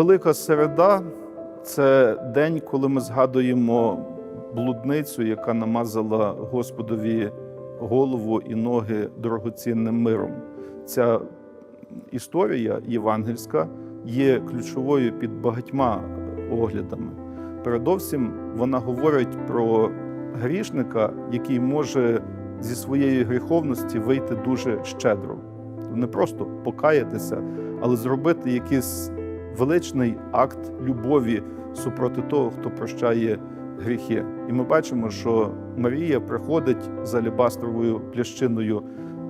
Велика середа це день, коли ми згадуємо блудницю, яка намазала Господові голову і ноги дорогоцінним миром. Ця історія євангельська є ключовою під багатьма оглядами. Передовсім вона говорить про грішника, який може зі своєї гріховності вийти дуже щедро. Не просто покаятися, але зробити якийсь величний акт любові супроти того, хто прощає гріхи. І ми бачимо, що Марія приходить з алібастровою плящиною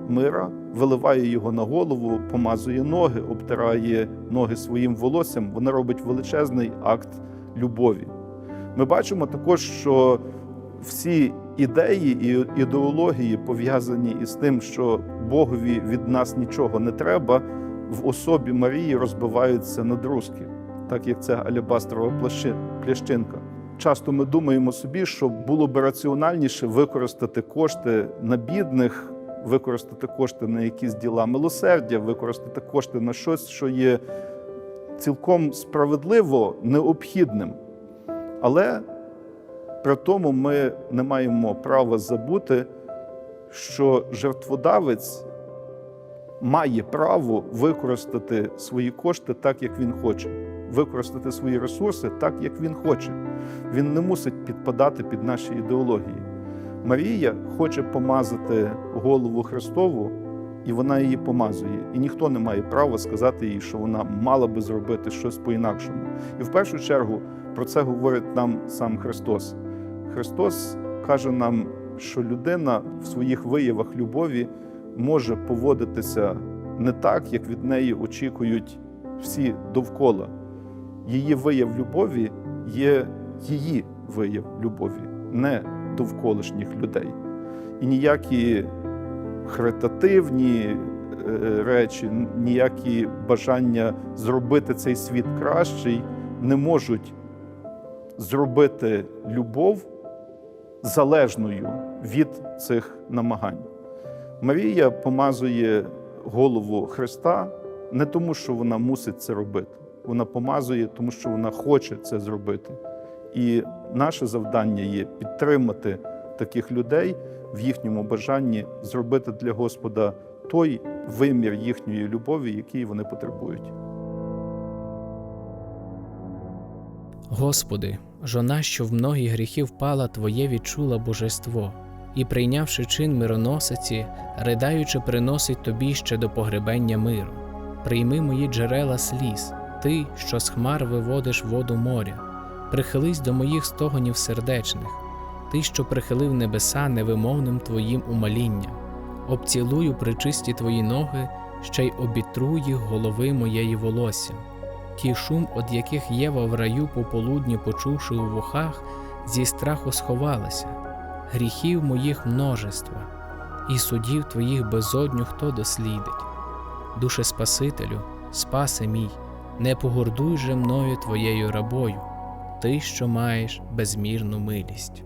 мира, виливає його на голову, помазує ноги, обтирає ноги своїм волоссям. Вона робить величезний акт любові. Ми бачимо також, що всі ідеї і ідеології пов'язані із тим, що Богові від нас нічого не треба, в особі Марії розбиваються на друзки, так як це алібастрова плящинка. Часто ми думаємо собі, що було би раціональніше використати кошти на бідних, використати кошти на якісь діла милосердя, використати кошти на щось, що є цілком справедливо необхідним. Але при тому ми не маємо права забути, що жертводавець має право використати свої кошти так, як він хоче, використати свої ресурси так, як він хоче. Він не мусить підпадати під наші ідеології. Марія хоче помазати голову Христову, і вона її помазує. І ніхто не має права сказати їй, що вона мала би зробити щось по-інакшому. І в першу чергу про це говорить нам сам Христос. Христос каже нам, що людина в своїх виявах любові може поводитися не так, як від неї очікують всі довкола. Її вияв любові є її вияв любові, не довколишніх людей. І ніякі хретативні е, речі, ніякі бажання зробити цей світ кращий не можуть зробити любов залежною від цих намагань. Марія помазує голову Христа не тому, що вона мусить це робити. Вона помазує, тому що вона хоче це зробити. І наше завдання є підтримати таких людей в їхньому бажанні зробити для Господа той вимір їхньої любові, який вони потребують. Господи, жона, що в многі гріхи впала, Твоє відчула божество, і, прийнявши чин мироносиці, ридаючи, приносить Тобі ще до погребення миру. Прийми мої джерела сліз, Ти, що з хмар виводиш воду моря, прихились до моїх стогонів сердечних, Ти, що прихилив небеса невимовним Твоїм умолінням, обцілую причисті Твої ноги, ще й обітру їх голови моєї волоссям ті шум, од яких Єва в раю пополудні, почувши у вухах, зі страху сховалася, гріхів моїх множества, і судів твоїх безодню хто дослідить. Душе Спасителю, спасе мій, не погордуй же мною твоєю рабою, ти, що маєш безмірну милість.